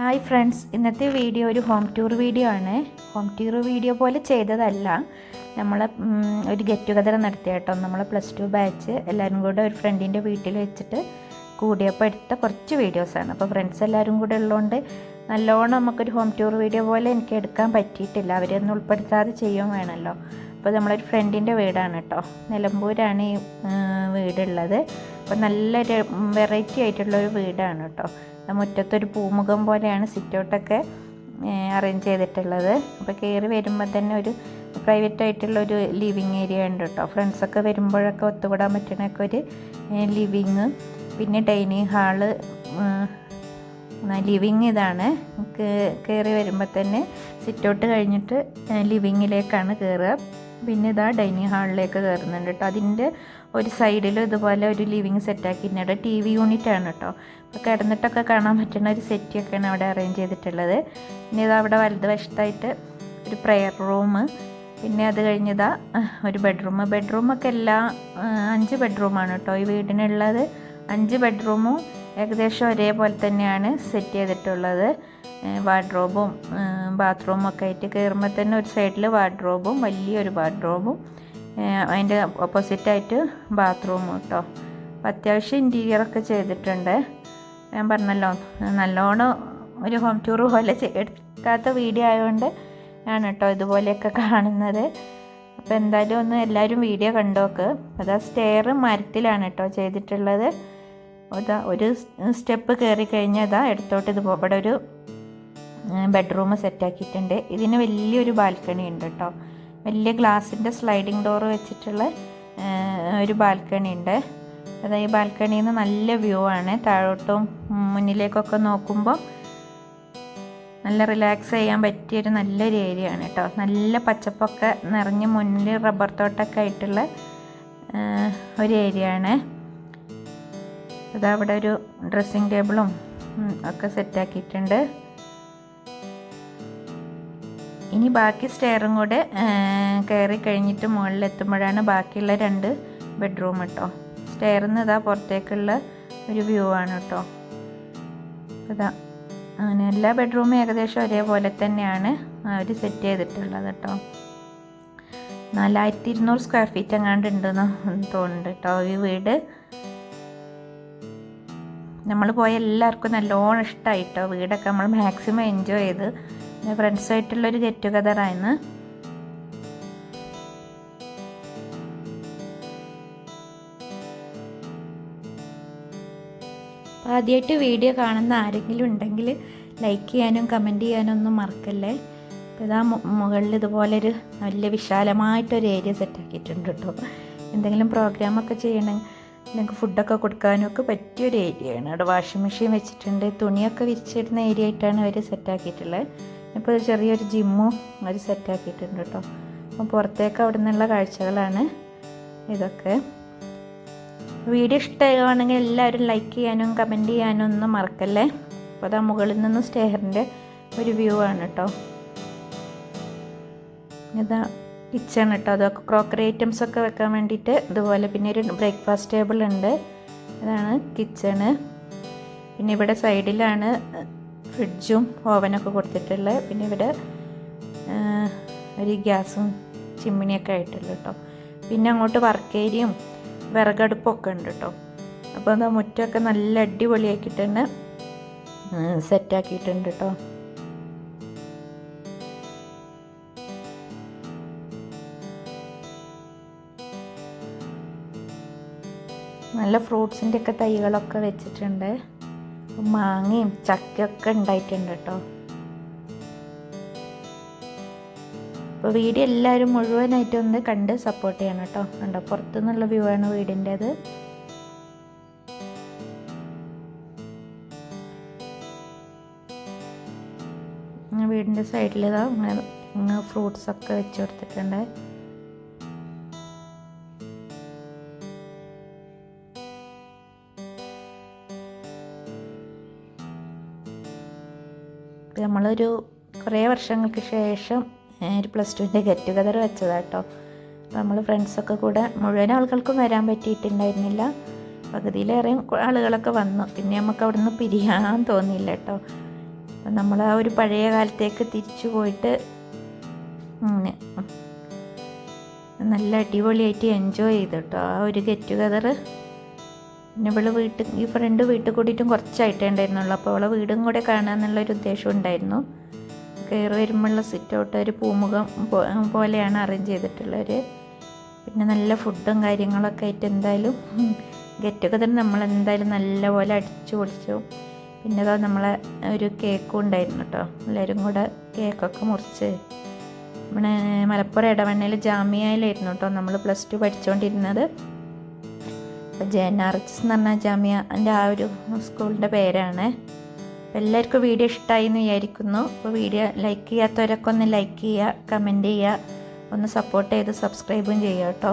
Hi friends ഇന്നത്തെ video ഒരു home tour video ആണ്. ഹോം ടൂർ വീഡിയോ പോലെ ചെയ്തതല്ല. നമ്മൾ ഒരു ഗെറ്റ് ടുഗദർ നടത്തിയ കേട്ടോ. നമ്മൾ പ്ലസ് ടു ബാച്ച് എല്ലാവരും കൂടെ ഒരു ഫ്രണ്ടിന്റെ വീട്ടിൽ വെച്ചിട്ട് കൂടിയപ്പോൾ എടുത്ത കുറച്ച് വീഡിയോസാണ് അപ്പോൾ ഫ്രണ്ട്സ് എല്ലാവരും കൂടെ ഉള്ളതുകൊണ്ട് നല്ലോണം നമുക്കൊരു ഹോം ടൂർ വീഡിയോ പോലെ എനിക്ക് എടുക്കാൻ പറ്റിയിട്ടില്ല. അവരൊന്നും ഉൾപ്പെടുത്താതെ ചെയ്യുകയും വേണമല്ലോ. അപ്പോൾ നമ്മളൊരു ഫ്രണ്ടിന്റെ വീടാണ് കേട്ടോ നിലമ്പൂരാണ് ഈ വീടുള്ളത്. അപ്പോൾ നല്ലൊരു വെറൈറ്റി ആയിട്ടുള്ളൊരു വീടാണ് കേട്ടോ മുറ്റത്തൊരു പൂമുഖം പോലെയാണ് സിറ്റൗട്ടൊക്കെ അറേഞ്ച് ചെയ്തിട്ടുള്ളത്. അപ്പോൾ കയറി വരുമ്പോൾ തന്നെ ഒരു പ്രൈവറ്റ് ആയിട്ടുള്ള ഒരു ലിവിങ് ഏരിയ ഉണ്ട് കേട്ടോ ഫ്രണ്ട്സൊക്കെ വരുമ്പോഴൊക്കെ ഒത്തുകൂടാൻ പറ്റണൊക്കെ ഒരു ലിവിങ് പിന്നെ ഡൈനിങ് ഹാൾ ലിവിങ് ഇതാണ്. കയറി വരുമ്പോൾ തന്നെ സിറ്റൗട്ട് കഴിഞ്ഞിട്ട് ലിവിങ്ങിലേക്കാണ് കയറുക പിന്നെ ഇതാ ഡൈനിങ് ഹാളിലേക്ക് കയറുന്നുണ്ട് കേട്ടോ അതിന്റെ ഒരു സൈഡിലും ഇതുപോലെ ഒരു ലിവിങ് സെറ്റാക്കിയിട്ടുണ്ട് ടി വി യൂണിറ്റ് ആണ് കേട്ടോ അപ്പോൾ കിടന്നിട്ടൊക്കെ കാണാൻ പറ്റുന്ന ഒരു സെറ്റൊക്കെയാണ് അവിടെ അറേഞ്ച് ചെയ്തിട്ടുള്ളത്. പിന്നെ ഇതാ അവിടെ വലതുവശത്തായിട്ട് ഒരു പ്രെയർ റൂം പിന്നെ അത് കഴിഞ്ഞതാ ഒരു ബെഡ്റൂം ബെഡ്റൂമൊക്കെ എല്ലാ അഞ്ച് ബെഡ്റൂമാണ് കേട്ടോ ഈ വീടിനുള്ളത് അഞ്ച് ബെഡ്റൂമും ഏകദേശം ഒരേപോലെ തന്നെയാണ് സെറ്റ് ചെയ്തിട്ടുള്ളത്. വാർഡ്രോബും ബാത്റൂമും ഒക്കെ ആയിട്ട് കയറുമ്പോൾ തന്നെ ഒരു സൈഡിൽ വാർഡ്രോബും വലിയൊരു വാർഡ്രോബും അതിന്റെ ഓപ്പോസിറ്റായിട്ട് ബാത്റൂമും കേട്ടോ അപ്പം അത്യാവശ്യം ഇന്റീരിയറൊക്കെ ചെയ്തിട്ടുണ്ട്. ഞാൻ പറഞ്ഞല്ലോ നല്ലോണം ഒരു ഹോം ടൂർ പോലെ എടുക്കാത്ത വീഡിയോ ആയതുകൊണ്ട് ആണ് കേട്ടോ ഇതുപോലെയൊക്കെ കാണുന്നത്. അപ്പോൾ എന്തായാലും ഒന്ന് എല്ലാവരും വീഡിയോ കണ്ടോക്ക്. അതാ സ്റ്റെയർ മരത്തിലാണ് കേട്ടോ ചെയ്തിട്ടുള്ളത്. അതാ ഒരു സ്റ്റെപ്പ് കയറി കഴിഞ്ഞാൽ ഇതാ എടുത്തോട്ട് ഇത് ഇവിടെ ഒരു ബെഡ്റൂം സെറ്റാക്കിയിട്ടുണ്ട്. ഇതിന് വലിയൊരു ബാൽക്കണി ഉണ്ട് കേട്ടോ വലിയ ഗ്ലാസിന്റെ സ്ലൈഡിങ് ഡോർ വെച്ചിട്ടുള്ള ഒരു ബാൽക്കണി ഉണ്ട്. അതായത് ഈ ബാൽക്കണിയിൽ നിന്ന് നല്ല വ്യൂ ആണ്. താഴോട്ടും മുന്നിലേക്കൊക്കെ നോക്കുമ്പോൾ നല്ല റിലാക്സ് ചെയ്യാൻ പറ്റിയൊരു നല്ലൊരു ഏരിയ ആണ് കേട്ടോ നല്ല പച്ചപ്പൊക്കെ നിറഞ്ഞ് മുന്നിൽ റബ്ബർ തോട്ടമൊക്കെ ആയിട്ടുള്ള ഒരു ഏരിയ ആണ്. അതാ അവിടെ ഒരു ഡ്രസ്സിങ് ടേബിളും ഒക്കെ സെറ്റാക്കിയിട്ടുണ്ട് ഇനി ബാക്കി സ്റ്റെയറും കൂടെ കയറി കഴിഞ്ഞിട്ട് മുകളിലെത്തുമ്പോഴാണ് ബാക്കിയുള്ള രണ്ട് ബെഡ്റൂം കേട്ടോ സ്റ്റെയറിൽ നിന്ന് ഇതാ പുറത്തേക്കുള്ള ഒരു വ്യൂ ആണ് കേട്ടോ ഇതാ അങ്ങനെ എല്ലാ ബെഡ്റൂമും ഏകദേശം ഒരേപോലെ തന്നെയാണ് അവർ സെറ്റ് ചെയ്തിട്ടുള്ളത് കേട്ടോ നാലായിരത്തി ഇരുന്നൂറ് സ്ക്വയർ ഫീറ്റ് എങ്ങാണ്ട് ഉണ്ടെന്ന് തോന്നുന്നുണ്ട് കേട്ടോ ഈ വീട്. നമ്മൾ പോയ എല്ലാവർക്കും നല്ലോണം ഇഷ്ടമായി കേട്ടോ വീടൊക്കെ നമ്മൾ മാക്സിമം എൻജോയ് ചെയ്ത്. പിന്നെ ഫ്രണ്ട്സായിട്ടുള്ളൊരു ഗെറ്റ് ടുഗതറായിരുന്ന് ആദ്യമായിട്ട് വീഡിയോ കാണുന്ന ആരെങ്കിലും ഉണ്ടെങ്കിൽ ലൈക്ക് ചെയ്യാനും കമന്റ് ചെയ്യാനും ഒന്നും മറക്കല്ലേ. അപ്പോൾ ഇതാ മുകളിൽ ഇതുപോലൊരു നല്ല വിശാലമായിട്ടൊരു ഏരിയ സെറ്റാക്കിയിട്ടുണ്ട് കേട്ടോ എന്തെങ്കിലും പ്രോഗ്രാമൊക്കെ ചെയ്യണമെങ്കിൽ നിങ്ങൾക്ക് ഫുഡൊക്കെ കൊടുക്കാനും ഒക്കെ പറ്റിയൊരു ഏരിയയാണ് അവിടെ വാഷിംഗ് മെഷീൻ വെച്ചിട്ടുണ്ട്. തുണിയൊക്കെ വിരിച്ചിടുന്ന ഏരിയ ആയിട്ടാണ് അവർ സെറ്റാക്കിയിട്ടുള്ളത് ഇപ്പോൾ ചെറിയൊരു ജിമ്മും അവർ സെറ്റാക്കിയിട്ടുണ്ട് കേട്ടോ അപ്പോൾ പുറത്തേക്ക് അവിടെ നിന്നുള്ള കാഴ്ചകളാണ് ഇതൊക്കെ. വീഡിയോ ഇഷ്ടമാണെങ്കിൽ എല്ലാവരും ലൈക്ക് ചെയ്യാനും കമന്റ് ചെയ്യാനും ഒന്നും മറക്കല്ലേ? അപ്പോൾ അതാ മുകളിൽ നിന്ന് സ്റ്റെയറിന്റെ ഒരു വ്യൂ ആണ് കേട്ടോ ഇതാ കിച്ചൺ കേട്ടോ അതൊക്കെ ക്രോക്കറി ഐറ്റംസ് ഒക്കെ വെക്കാൻ വേണ്ടിയിട്ട് ഇതുപോലെ പിന്നെ ഒരു ബ്രേക്ക്ഫാസ്റ്റ് ടേബിൾ ഉണ്ട്. അതാണ് കിച്ചണ്. പിന്നെ ഇവിടെ സൈഡിലാണ് ഫ്രിഡ്ജും ഓവനൊക്കെ കൊടുത്തിട്ടുള്ളത് പിന്നെ ഇവിടെ ഒരു ഗ്യാസും ചിമ്മിനിയൊക്കെ ആയിട്ടുള്ളു കേട്ടോ പിന്നെ അങ്ങോട്ട് വർക്ക് ഏരിയയും വിറകടുപ്പൊക്കെ ഉണ്ട് കേട്ടോ അപ്പോൾ എന്താ മുറ്റമൊക്കെ നല്ല അടിപൊളിയാക്കിയിട്ടുണ്ട് സെറ്റാക്കിയിട്ടുണ്ട് കേട്ടോ നല്ല ഫ്രൂട്ട്സിന്റെ ഒക്കെ തൈകളൊക്കെ വെച്ചിട്ടുണ്ട്. മാങ്ങയും ചക്കയൊക്കെ ഉണ്ടായിട്ടുണ്ട് കേട്ടോ. അപ്പോൾ വീഡിയോ എല്ലാവരും മുഴുവനായിട്ട് ഒന്ന് കണ്ട് സപ്പോർട്ട് ചെയ്യണം കേട്ടോ. കണ്ടോ പുറത്തുനിന്നുള്ള വ്യൂ ആണ് വീടിന്റേത്. വീടിന്റെ സൈഡിൽ ഇതാ ഇങ്ങനെ ഫ്രൂട്ട്സ് ഒക്കെ വെച്ച് കൊടുത്തിട്ടുണ്ട്. ഇത് നമ്മളൊരു കുറേ വർഷങ്ങൾക്ക് ശേഷം ഒരു പ്ലസ് ടുവിന്റെ ഗെറ്റ് ടുഗദർ വെച്ചതാട്ടോ. അപ്പോൾ നമ്മൾ ഫ്രണ്ട്സൊക്കെ കൂടെ മുഴുവൻ ആളുകൾക്കും വരാൻ പറ്റിയിട്ടുണ്ടായിരുന്നില്ല. പകുതിയിലേറെ ആളുകളൊക്കെ വന്നു. പിന്നെ നമുക്ക് അവിടെ നിന്ന് പിരിയാൻ തോന്നിയില്ല കേട്ടോ അപ്പം നമ്മൾ ആ ഒരു പഴയ കാലത്തേക്ക് തിരിച്ചു പോയിട്ട് അങ്ങനെ നല്ല അടിപൊളിയായിട്ട് എൻജോയ് ചെയ്തു കേട്ടോ ആ ഒരു ഗെറ്റ് ടുഗദർ പിന്നെ ഇവൾ വീട്ടിൽ ഈ ഫ്രണ്ട് വീട്ടിൽ കൂടിയിട്ടും കുറച്ചായിട്ടേ ഉണ്ടായിരുന്നുള്ളൂ. അപ്പോൾ അവളെ വീടും കൂടെ കാണാമെന്നുള്ളൊരു ഉദ്ദേശം ഉണ്ടായിരുന്നു. കയറി വരുമ്പോഴുള്ള സിറ്റ് ഔട്ട് ഒരു പൂമുഖം പോലെയാണ് അറേഞ്ച് ചെയ്തിട്ടുള്ളത് പിന്നെ നല്ല ഫുഡും കാര്യങ്ങളൊക്കെ ആയിട്ട് എന്തായാലും ഗെറ്റ് ടുഗദർ നമ്മൾ എന്തായാലും നല്ലപോലെ അടിച്ചു പൊളിച്ചു. പിന്നെ അതാ നമ്മളെ ഒരു കേക്കും ഉണ്ടായിരുന്നു കേട്ടോ എല്ലാവരും കൂടെ കേക്കൊക്കെ മുറിച്ച്. നമ്മുടെ മലപ്പുറം ഇടവണ്ണയിൽ ജാമ്യയിലായിരുന്നു കേട്ടോ നമ്മൾ പ്ലസ് ടു പഠിച്ചുകൊണ്ടിരുന്നത് ജെ എൻ ആർ എച്ച് എന്ന് പറഞ്ഞ ജാമ്യ എന്റെ ആ ഒരു സ്കൂളിന്റെ പേരാണ്. എല്ലാവർക്കും വീഡിയോ ഇഷ്ടമായി എന്ന് വിചാരിക്കുന്നു. അപ്പോൾ വീഡിയോ ലൈക്ക് ചെയ്യാത്തവരൊക്കെ ഒന്ന് ലൈക്ക് ചെയ്യുക കമന്റ് ചെയ്യുക ഒന്ന് സപ്പോർട്ട് ചെയ്ത് സബ്സ്ക്രൈബും ചെയ്യുക കേട്ടോ.